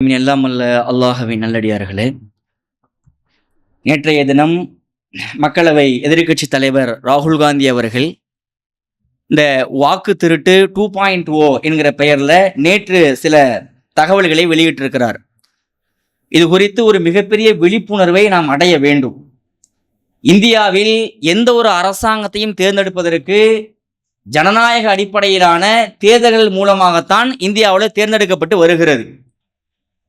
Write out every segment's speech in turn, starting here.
எல்லாம் அல்ல அல்லாஹவின் நல்லடியார்களே. நேற்றைய தினம் மக்களவை எதிர்க்கட்சி தலைவர் ராகுல் காந்தி அவர்கள் இந்த வாக்கு திருட்டு டூ பாயிண்ட் ஓ என்கிற பெயரில் நேற்று சில தகவல்களை வெளியிட்டிருக்கிறார். இது குறித்து ஒரு மிகப்பெரிய விழிப்புணர்வை நாம் அடைய வேண்டும். இந்தியாவில் எந்த ஒரு அரசாங்கத்தையும் தேர்ந்தெடுப்பதற்கு ஜனநாயக அடிப்படையிலான தேர்தல்கள் மூலமாகத்தான் இந்தியாவில் தேர்ந்தெடுக்கப்பட்டு வருகிறது.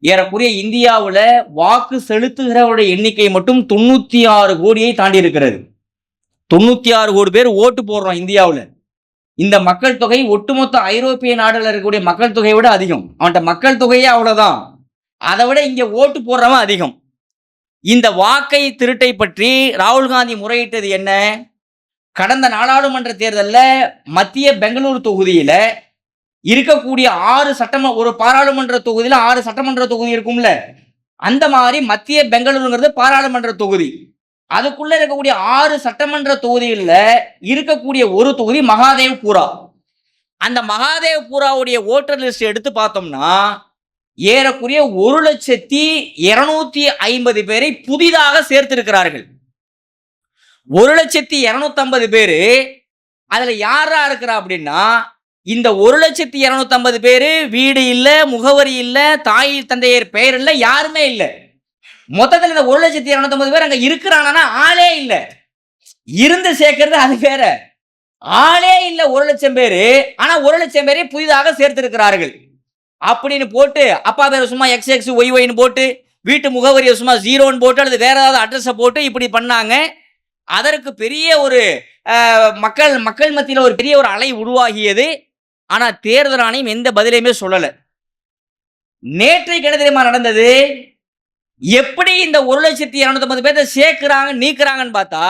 ஏறக்குறைய இந்தியாவில் வாக்கு செலுத்துகிறவருடைய எண்ணிக்கை மட்டும் தொண்ணூற்றி ஆறு கோடியை தாண்டி இருக்கிறது தொண்ணூற்றி ஆறு கோடி பேர் ஓட்டு போடுறோம் இந்தியாவில். இந்த மக்கள் தொகை ஒட்டுமொத்த ஐரோப்பிய நாடுகளில் இருக்கக்கூடிய மக்கள் தொகையை விட அதிகம். அவன்கிட்ட மக்கள் தொகையே அவ்வளோதான் அதை விட இங்கே ஓட்டு போடுறவன் அதிகம். இந்த வாக்கை திருட்டை பற்றி ராகுல் காந்தி முறையிட்டது என்ன? கடந்த நாடாளுமன்ற தேர்தலில் மத்திய பெங்களூர் தொகுதியில் இருக்கக்கூடிய ஆறு சட்டம ஒரு பாராளுமன்ற தொகுதியில் ஆறு சட்டமன்ற தொகுதி இருக்கும்ல. அந்த மாதிரி மத்திய பெங்களூருங்கிறது பாராளுமன்ற தொகுதி. அதுக்குள்ள இருக்கக்கூடிய ஆறு சட்டமன்ற தொகுதிகளில் இருக்கக்கூடிய ஒரு தொகுதி மகாதேவ்புரா அந்த மகாதேவ்புராவுடைய ஓட்டர் லிஸ்ட் எடுத்து பார்த்தோம்னா ஏறக்குறைய ஒரு லட்சத்தி இருநூத்தி ஐம்பது பேரை புதிதாக சேர்த்திருக்கிறார்கள். ஒரு லட்சத்தி இரநூத்தம்பது பேரு அதுல யாரா இருக்கிறா அப்படின்னா இந்த ஒரு லட்சத்தி இரநூத்தம்பது பேரு வீடு இல்லை முகவரி இல்லை தாய் தந்தையர் பெயர் இல்லை யாருமே இல்லை. மொத்தத்தில் இந்த ஒரு லட்சத்தி இரநூத்தம்பது பேர் அங்க இருக்கிறானா ஆளே இல்லை. இருந்து சேர்க்கறது அது வேற. ஆளே இல்லை ஒரு லட்சம் பேரு. ஆனா ஒரு லட்சம் பேரை புதிதாக சேர்த்திருக்கிறார்கள். அப்படின்னு போட்டு அப்பா பேர் சும்மா எக்ஸ் எக்ஸ் ஒய் ஒய்னு போட்டு வீட்டு முகவரியை சும்மா ஜீரோன்னு போட்டு அல்லது வேற ஏதாவது அட்ரஸை போட்டு இப்படி பண்ணாங்க. அதற்கு பெரிய ஒரு மக்கள் மக்கள் மத்தியில் ஒரு பெரிய ஒரு அலை உருவாகியது. ஆனா தேர்தல் ஆணையம் எந்த பதிலையுமே சொல்லல. நேற்றைக்கு என்ன தெரியுமா நடந்தது? எப்படி இந்த ஒரு லட்சத்தி இரநூத்தம்பது பேர்த்த சேர்க்கிறாங்க நீக்குறாங்கன்னு பார்த்தா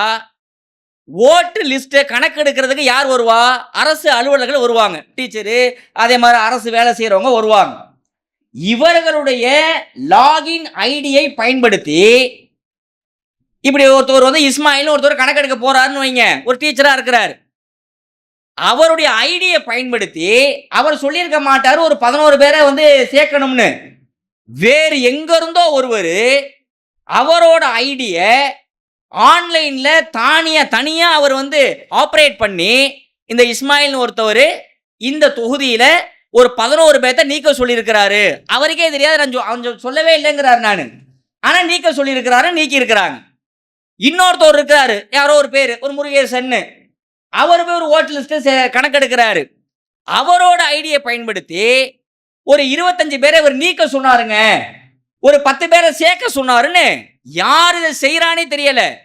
ஓட்டு லிஸ்ட்டை கணக்கெடுக்கிறதுக்கு யார் வருவா? அரசு அலுவலர்கள் வருவாங்க. டீச்சரு அதே மாதிரி அரசு வேலை செய்கிறவங்க வருவாங்க. இவர்களுடைய லாகின் ஐடியை பயன்படுத்தி இப்படி ஒருத்தர் வந்து இஸ்மாயில் ஒருத்தர் கணக்கெடுக்க போறாருன்னு வைங்க. ஒரு டீச்சரா இருக்கிறார். அவருடைய ஐடியை பயன்படுத்தி அவர் சொல்லியிருக்க மாட்டார் ஒரு பதினோரு பேரை வந்து சேர்க்கணும்னு. வேறு எங்க இருந்தோ ஒருவர் அவரோட ஐடியை ஆன்லைன்ல தானிய தனியா அவர் வந்து ஆப்ரேட் பண்ணி இந்த இஸ்மாயில்னு ஒருத்தவர் இந்த தொகுதியில ஒரு பதினோரு பேர்த்த நீக்க சொல்லியிருக்கிறாரு. அவருக்கே தெரியாது நான் அவன் சொல்லவே இல்லைங்கிறாரு நான். ஆனா நீக்க சொல்லியிருக்கிறாரு நீக்கி இருக்கிறாங்க இன்னொருத்தவர் இருக்கிறாரு யாரோ ஒரு பேர் ஒரு முருகேசன்னு. அவர் போய் ஒரு ஓட்டு லிஸ்ட்டு கணக்கெடுக்கிறாரு. அவரோட ஐடியை பயன்படுத்தி ஒரு இருபத்தஞ்சு பேரை இவர் நீக்க சொன்னாருங்க. ஒரு பத்து பேரை சேர்க்க சொன்னாருன்னு. யார் இதை செய்யறானே தெரியல.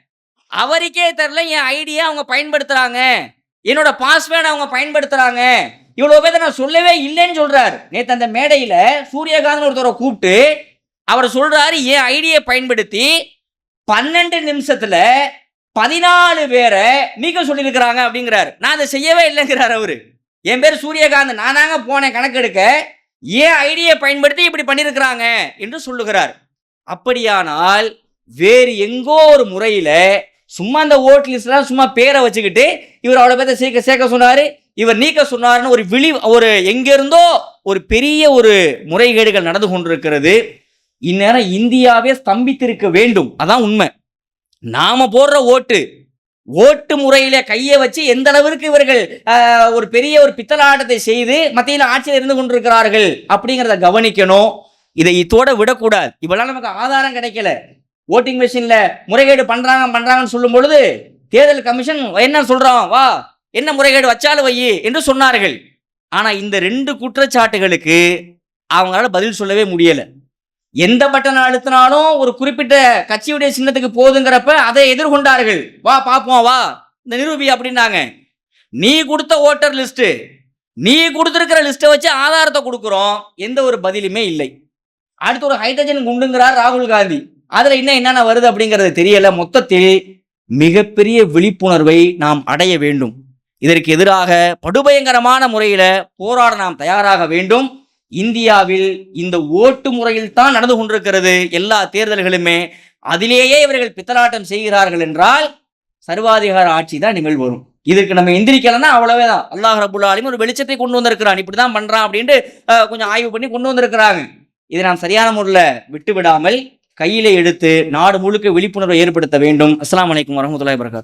அவருக்கே தெரியல என் ஐடியா அவங்க பயன்படுத்துறாங்க. என்னோட பாஸ்வேர்டு அவங்க பயன்படுத்துறாங்க. இவ்வளோ பேர் நான் சொல்லவே இல்லைன்னு சொல்றாரு. நேற்று அந்த மேடையில் சூரியகாந்தன் ஒருத்தரை கூப்பிட்டு அவர் சொல்றாரு என் ஐடியை பயன்படுத்தி பன்னெண்டு நிமிஷத்துல பதினாலு பேரை நீக்க சொல்லியிருக்கிறாங்க அப்படிங்கிறாரு. நான் அதை செய்யவே இல்லைங்கிறார் அவரு. என் பேர் சூரியகாந்த். நான் தாங்க போனேன் கணக்கெடுக்க. ஏன் ஐடியை பயன்படுத்தி இப்படி பண்ணியிருக்கிறாங்க என்று சொல்லுகிறார். அப்படியானால் வேறு எங்கோ ஒரு முறையில் சும்மா அந்த ஓட் லிஸ்ட்லாம் சும்மா பேரை வச்சுக்கிட்டு இவர் அவ்வளோ பேர்த்த சேர்க்க சேர்க்க சொன்னாரு. இவர் நீக்க சொன்னார்னு ஒரு விழி ஒரு எங்கிருந்தோ ஒரு பெரிய ஒரு முறைகேடுகள் நடந்து கொண்டிருக்கிறது. இந்நேரம் இந்தியாவே ஸ்தம்பித்திருக்க வேண்டும். அதான் உண்மை. நாம போடுற ஓட்டு ஓட்டு முறையில கையை வச்சு எந்த அளவிற்கு இவர்கள் ஒரு பெரிய ஒரு பித்தலாட்டத்தை செய்து மத்தியில் ஆட்சியில் இருந்து கொண்டிருக்கிறார்கள் அப்படிங்கிறத கவனிக்கணும். இதை இத்தோட விடக்கூடாது. இப்பெல்லாம் நமக்கு ஆதாரம் கிடைக்கல. ஓட்டிங் மிஷின்ல முறைகேடு பண்றாங்க பண்றாங்கன்னு சொல்லும் பொழுது தேர்தல் கமிஷன் என்ன சொல்றோம் வா என்ன முறைகேடு வச்சாலும் வை என்று சொன்னார்கள். ஆனா இந்த ரெண்டு குற்றச்சாட்டுகளுக்கு அவங்களால பதில் சொல்லவே முடியலை. எந்த பட்டனை அழுத்தினாலும் ஒரு குறிப்பிட்ட கட்சியுடைய சின்னத்துக்கு போதுங்கிறப்ப அதை எதிர்கொண்டார்கள். வா பார்ப்போம் வா. இந்த நிரூபி அப்படின்னாங்க. நீ கொடுத்த ஓட்டர் லிஸ்ட் நீ கொடுத்துருக்கிற லிஸ்ட்டை வச்சு ஆதாரத்தை கொடுக்குறோம். எந்த ஒரு பதிலுமே இல்லை. அடுத்து ஒரு ஹைட்ரஜன் குண்டுங்கிறார் ராகுல் காந்தி. அதுல இன்னும் என்னென்ன வருது அப்படிங்கிறது தெரியல. மொத்தத்தில் மிகப்பெரிய விழிப்புணர்வை நாம் அடைய வேண்டும். இதற்கு எதிராக படுபயங்கரமான முறையில போராட நாம் தயாராக வேண்டும். இந்தியாவில் இந்த ஓட்டு முறையில் தான் நடந்து கொண்டிருக்கிறது எல்லா தேர்தல்களுமே. அதிலேயே இவர்கள் பித்தலாட்டம் செய்கிறார்கள் என்றால் சர்வாதிகார ஆட்சி தான் நிகழ் வரும் இதுக்கு நம்ம எந்திரிக்கலன்னா அவ்வளவேதான். அல்லாஹ் ரபுல் ஒரு வெளிச்சத்தை கொண்டு வந்திருக்கிறான். இப்படி தான் பண்றான் அப்படின்ட்டு கொஞ்சம் ஆய்வு பண்ணி கொண்டு வந்திருக்கிறாங்க. இதை நாம் சரியான முறையில் விட்டு விடாமல் கையில எடுத்து நாடு முழுக்க விழிப்புணர்வை ஏற்படுத்த வேண்டும். அஸ்லாம் வலைக்கம் வரமத்துல வரகாத்